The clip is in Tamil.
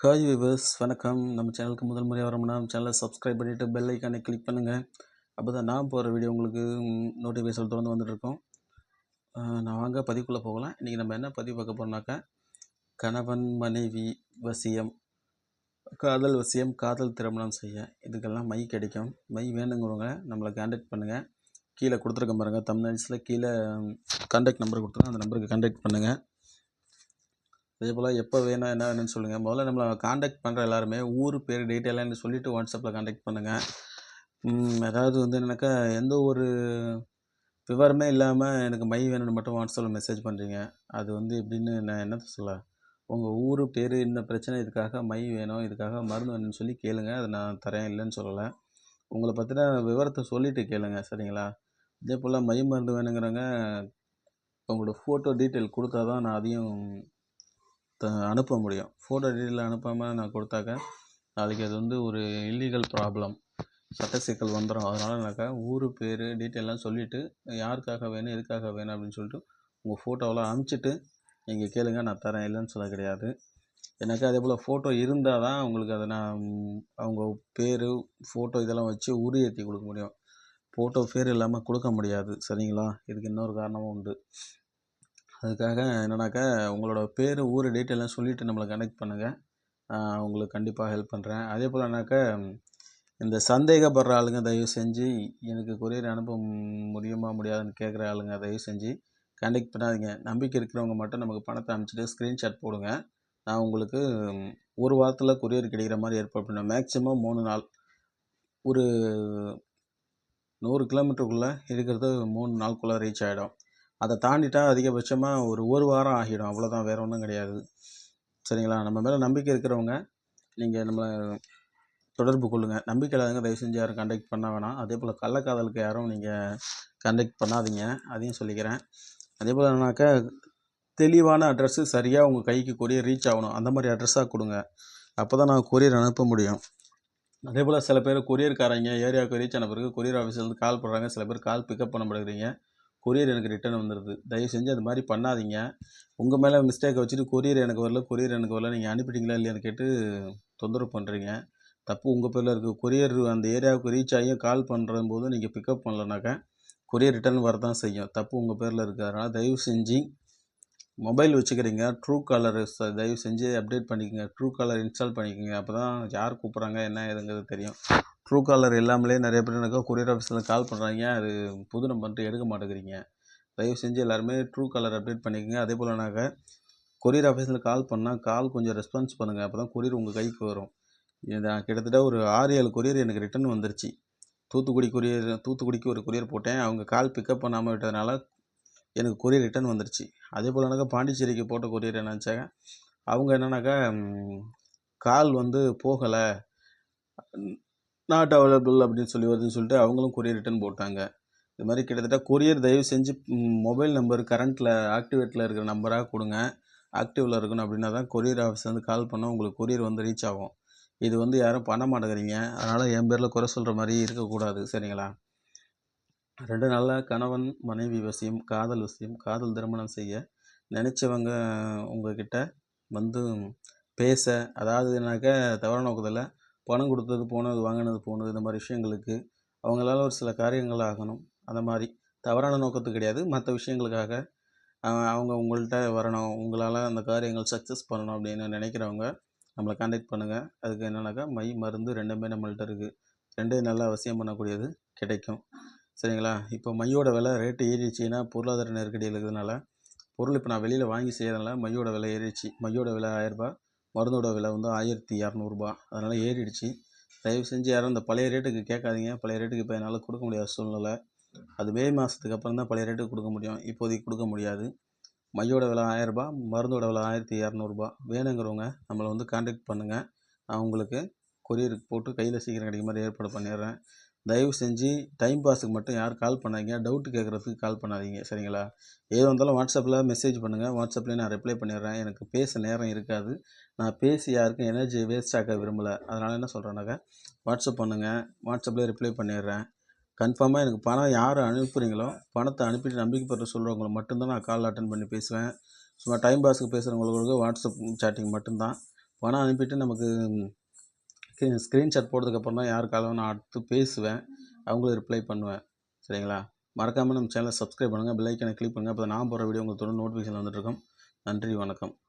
ஹாய் விவர்ஸ் வணக்கம். நம்ம சேனலுக்கு முதல் முறையாக வரோம்னா நம்ம சேனலை சப்ஸ்கிரைப் பண்ணிவிட்டு பெல் ஐக்கானை கிளிக் பண்ணுங்கள் அப்போ தான் நான் போகிற வீடியோ உங்களுக்கு நோட்டிஃபிகேஷன் தொடர்ந்து வந்துட்டுருக்கோம் நான் வாங்க பதிவுக்குள்ளே போகலாம். இன்றைக்கி நம்ம என்ன பதிவு பார்க்க போகிறோம்னாக்கா கணவன் மனைவி வசியம் காதல் வசியம் காதல் திருமணம் செய்ய. இதுக்கெல்லாம் மை கிடைக்கும் மை வேணுங்கிறவங்க நம்மளை கான்டாக்ட் பண்ணுங்கள் கீழே கொடுத்துருக்க பாருங்கள் தமிழ்நாட்ஸில் கீழே கான்டாக்ட் நம்பர் கொடுத்துருக்கோம் அந்த நம்பருக்கு கான்டாக்ட் பண்ணுங்கள் அதே போல் எப்போ வேணும் என்ன வேணும்னு சொல்லுங்கள் முதல்ல நம்மளை காண்டாக்ட் பண்ணுற எல்லாருமே ஊர் பேர் டீட்டெயிலாக சொல்லிவிட்டு வாட்ஸ்அப்பில் காண்டாக்ட் பண்ணுங்கள் அதாவது வந்து என்னன்னாக்கா எந்த ஒரு விவரமே இல்லாமல் எனக்கு மை வேணும்னு மட்டும் வாட்ஸ்அப்பில் மெசேஜ் பண்ணுறீங்க அது வந்து எப்படின்னு நான் என்னத்த சொல்ல உங்கள் ஊர் பேர் இந்த பிரச்சனை இதுக்காக மை வேணும் இதுக்காக மருந்து வேணும்னு சொல்லி கேளுங்க. அதை நான் தரேன் இல்லைன்னு சொல்லலை. உங்களை பற்றின விவரத்தை சொல்லிவிட்டு கேளுங்க சரிங்களா? இதே போல் மை மருந்து வேணுங்கிறவங்க உங்களோட ஃபோட்டோ டீட்டெயில் கொடுத்தா தான் நான் அதையும் த அனுப்ப முடியும். ஃபோட்டோ டீட்டெயில் அனுப்பாமல் நான் கொடுத்தாக்க நாளைக்கு அது வந்து ஒரு இல்லீகல் ப்ராப்ளம் சட்ட சிக்கல் வந்துடும் அதனாலனாக்கா ஊர் பேர் டீட்டெயிலாம் சொல்லிவிட்டு யாருக்காக வேணும் எதுக்காக வேணும் அப்படின்னு சொல்லிட்டு உங்கள் ஃபோட்டோவெலாம் அனுப்பிச்சிட்டு நீங்கள் கேளுங்க நான் தரேன். இல்லைன்னு சொல்ல கிடையாது. எனக்கு அதே போல் ஃபோட்டோ இருந்தால் தான் உங்களுக்கு அதை நான் அவங்க பேர் ஃபோட்டோ இதெல்லாம் வச்சு உரி ஏற்றி கொடுக்க முடியும். ஃபோட்டோ பேர் இல்லாமல் கொடுக்க முடியாது. சரிங்களா? இதுக்கு இன்னொரு காரணமும் உண்டு. அதுக்காக என்னன்னாக்கா உங்களோட பேர் ஊர் டீட்டெயிலாம் சொல்லிவிட்டு நம்மளை கனெக்ட் பண்ணுங்கள் உங்களுக்கு கண்டிப்பாக ஹெல்ப் பண்ணுறேன் அதே போலனாக்கா இந்த சந்தேகப்படுற ஆளுங்க தயவு செஞ்சு எனக்கு கொரியர் அனுப்ப முடியுமா முடியாதுன்னு கேட்குற ஆளுங்க தயவு செஞ்சு கண்டெக்ட் பண்ணாதீங்க. நம்பிக்கை இருக்கிறவங்க மட்டும் நமக்கு பணத்தை அனுப்பிச்சிட்டு ஸ்க்ரீன்ஷாட் போடுங்க. நான் உங்களுக்கு ஒரு வாரத்தில் கொரியர் கிடைக்கிற மாதிரி ஏற்பாடு பண்ணுவேன். மேக்ஸிமம் மூணு நாள். ஒரு நூறு கிலோமீட்டருக்குள்ளே இருக்கிறது மூணு நாளுக்குள்ளே ரீச் ஆகிடும் அதை தாண்டிட்டா அதிகபட்சமாக ஒரு ஒரு வாரம் ஆகிடும். அவ்வளோதான் வேறு ஒன்றும் கிடையாது. சரிங்களா? நம்ம மேலே நம்பிக்கை இருக்கிறவங்க நீங்கள் நம்மளை தொடர்பு கொள்ளுங்கள் நம்பிக்கை இல்லாதவங்க தயவு செஞ்சு யாரும் கண்டக்ட் பண்ண வேணாம். அதே போல் கள்ளக்காதலுக்கு யாரும் நீங்கள் கண்டக்ட் பண்ணாதீங்க. அதையும் சொல்லிக்கிறேன். அதே போல் என்னன்னாக்கா தெளிவான அட்ரஸ்ஸு சரியாக உங்கள் கைக்கு கொரியர் ரீச் ஆகணும். அந்த மாதிரி அட்ரஸாக கொடுங்க. அப்போ தான் நான் கொரியர் அனுப்ப முடியும். அதே போல் சில பேர் கொரியர்காரங்க ஏரியாவுக்கு ரீச் ஆன பிறகு கொரியர் ஆஃபீஸ்லேருந்து கால் பண்ணுறாங்க சில பேர் கால் பிக்கப் பண்ண மாட்டேங்கிறீங்க. கொரியர் எனக்கு ரிட்டர்ன் வந்துடுது தயவு செஞ்சு அது மாதிரி பண்ணாதீங்க. உங்கள் மேலே மிஸ்டேக்கை வச்சுட்டு கொரியர் எனக்கு வரல கொரியர் எனக்கு வரல நீங்கள் அனுப்பிட்டீங்களா இல்லையான்னு கேட்டு தொந்தரவு பண்ணுறீங்க தப்பு உங்கள் பேரில் இருக்குது கொரியர் அந்த ஏரியாவுக்கு ரீச் ஆகியும் கால் பண்ணுற போது நீங்கள் பிக்கப் பண்ணலனாக்கா கொரியர் ரிட்டர்ன் வரதான் செய்யும். தப்பு உங்கள் பேரில் இருக்குது அதனால் தயவு செஞ்சு மொபைல் வச்சுக்கிறீங்க ட்ரூ காலர் தயவு செஞ்சு அப்டேட் பண்ணிக்கோங்க. ட்ரூ காலர் இன்ஸ்டால் பண்ணிக்கோங்க. அப்போ தான் யார் கூப்பிட்றாங்க என்ன ஏதுங்கிறது தெரியும். ட்ரூ காலர் இல்லாமலே நிறைய பேர் எனக்கு கொரியர் ஆஃபீஸில் கால் பண்ணுறாங்க அது புது நம்பர் எடுக்க மாட்டேங்கிறீங்க. தயவு செஞ்சு எல்லாருமே ட்ரூ காலர் அப்டேட் பண்ணிக்கோங்க. அதே போலனாக்க கொரியர் ஆஃபீஸில் கால் பண்ணால் கால் கொஞ்சம் ரெஸ்பான்ஸ் பண்ணுங்கள் அப்போ தான் கொரியர் உங்கள் கைக்கு வரும். கிட்டத்தட்ட ஒரு ஆறு ஏழு கொரியர் எனக்கு ரிட்டன் வந்துருச்சு. தூத்துக்குடி கொரியர் தூத்துக்குடிக்கு ஒரு கொரியர் போட்டேன். அவங்க கால் பிக்கப் பண்ணாமல் விட்டதுனால எனக்கு கொரியர் ரிட்டன் வந்துருச்சு. அதே போலனாக்கா பாண்டிச்சேரிக்கு போட்ட கொரியர் என்னாச்சாங்க அவங்க என்னன்னாக்கா கால் வந்து போகலை. நாட் அவைலபிள் அப்படின்னு சொல்லி வருதுன்னு சொல்லிட்டு அவங்களும் கொரியர் ரிட்டன் போட்டாங்க. இது மாதிரி கிட்டத்தட்ட கொரியர் தயவு செஞ்சு மொபைல் நம்பர் கரண்ட்டில் ஆக்டிவேட்டில் இருக்கிற நம்பராக கொடுங்க. ஆக்டிவில் இருக்கணும் அப்படின்னா தான் கொரியர் ஆஃபீஸ் வந்து கால் பண்ணால் உங்களுக்கு கொரியர் வந்து ரீச் ஆகும். இது வந்து யாரும் பண்ண மாட்டேங்கிறீங்க. அதனால் என் பேரில் குறை சொல்கிற மாதிரி இருக்கக்கூடாது. சரிங்களா? ரெண்டு நாளில் கணவன் மனைவி வசியம் காதல் விஷயம் காதல் திருமணம் செய்ய நினச்சவங்க உங்ககிட்ட வந்து பேச அதாவது என்னக்கா தவறான நோக்கத்தில் பணம் கொடுத்தது போனது வாங்கினது போனது இந்த மாதிரி விஷயங்களுக்கு அவங்களால ஒரு சில காரியங்கள் ஆகணும். அந்த மாதிரி தவறான நோக்கத்து கிடையாது. மற்ற விஷயங்களுக்காக அவங்க உங்கள்கிட்ட வரணும். உங்களால் அந்த காரியங்கள் சக்ஸஸ் பண்ணணும் அப்படின்னு நினைக்கிறவங்க நம்மளை காண்டாக்ட் பண்ணுங்கள் அதுக்கு என்னென்னாக்கா மை மருந்து ரெண்டுமே நம்மள்கிட்ட இருக்குது ரெண்டே நல்லா அவசியம் பண்ணக்கூடியது கிடைக்கும். சரிங்களா? இப்போ மையோட விலை ரேட்டு ஏறிடுச்சுன்னா பொருளாதார நெருக்கடி இருக்கிறதுனால பொருள் இப்போ நான் வெளியில் வாங்கி செய்கிறதுனால மையோட விலை ஏறிடுச்சு. மையோட விலை ஆயிரரூபா மருந்தோட விலை வந்து ஆயிரத்தி இரநூறுபா அதனால் ஏறிடுச்சு. தயவு செஞ்சு யாரும் இந்த பழைய ரேட்டுக்கு கேட்காதீங்க. பழைய ரேட்டுக்கு இப்போ என்னால் கொடுக்க முடியாத சூழ்நிலை. அது மே மாதத்துக்கு அப்புறம் தான் பழைய ரேட்டுக்கு கொடுக்க முடியும். இப்போதைக்கு கொடுக்க முடியாது. மையோட விலை ஆயிரரூபா மருந்தோட விலை ஆயிரத்தி இரநூறுபா வேணுங்கிறவங்க நம்மளை வந்து கான்டாக்ட் பண்ணுங்கள் நான் உங்களுக்கு கொரியருக்கு போட்டு கையில் சீக்கிரம் கிடைக்க மாதிரி ஏற்பாடு பண்ணிடுறேன். தயவு செஞ்சு டைம் பாஸுக்கு மட்டும் யார் கால் பண்ணாதீங்க. டவுட்டு கேட்குறதுக்கு கால் பண்ணாதீங்க. சரிங்களா? ஏதோ வந்தாலும் வாட்ஸ்அப்பில் மெசேஜ் பண்ணுங்கள் வாட்ஸ்அப்லேயே நான் ரிப்ளை பண்ணிடுறேன். எனக்கு பேச நேரம் இருக்காது. நான் பேசி யாருக்கும் எனர்ஜி வேஸ்ட் ஆக்க விரும்பலை. அதனால் என்ன சொல்கிறேன்னாக்கா வாட்ஸ்அப் பண்ணுங்கள் வாட்ஸ்அப்லேயே ரிப்ளை பண்ணிடுறேன். கன்ஃபார்மாக எனக்கு பணம் யார் அனுப்புகிறீங்களோ பணத்தை அனுப்பிட்டு நம்பிக்கை பெற்ற சொல்கிறவங்களை மட்டும்தான் நான் கால் அட்டன் பண்ணி பேசுவேன். சும்மா டைம் பாஸுக்கு பேசுகிறவங்களுக்கு வாட்ஸ்அப் சேட்டிங் மட்டும்தான். பணம் அனுப்பிட்டு நமக்கு ஸ்க்ரீன்ஷாட் போட்டதுக்கப்புறம் தான் யாருக்காலும் நான் அடுத்து பேசுவேன். அவங்களுக்கு ரிப்ளை பண்ணுவேன். சரிங்களா? மறக்காமல் நம்ம சேனலை சப்ஸ்கிரைப் பண்ணுங்கள் பெல் ஐக்கனை கிளிக் பண்ணுங்கள் அப்போ நான் போடுற வீடியோ உங்களுக்கு தொடர்ந்து நோட்டிஃபிகேஷன் வந்துட்டுருக்கும் நன்றி வணக்கம்.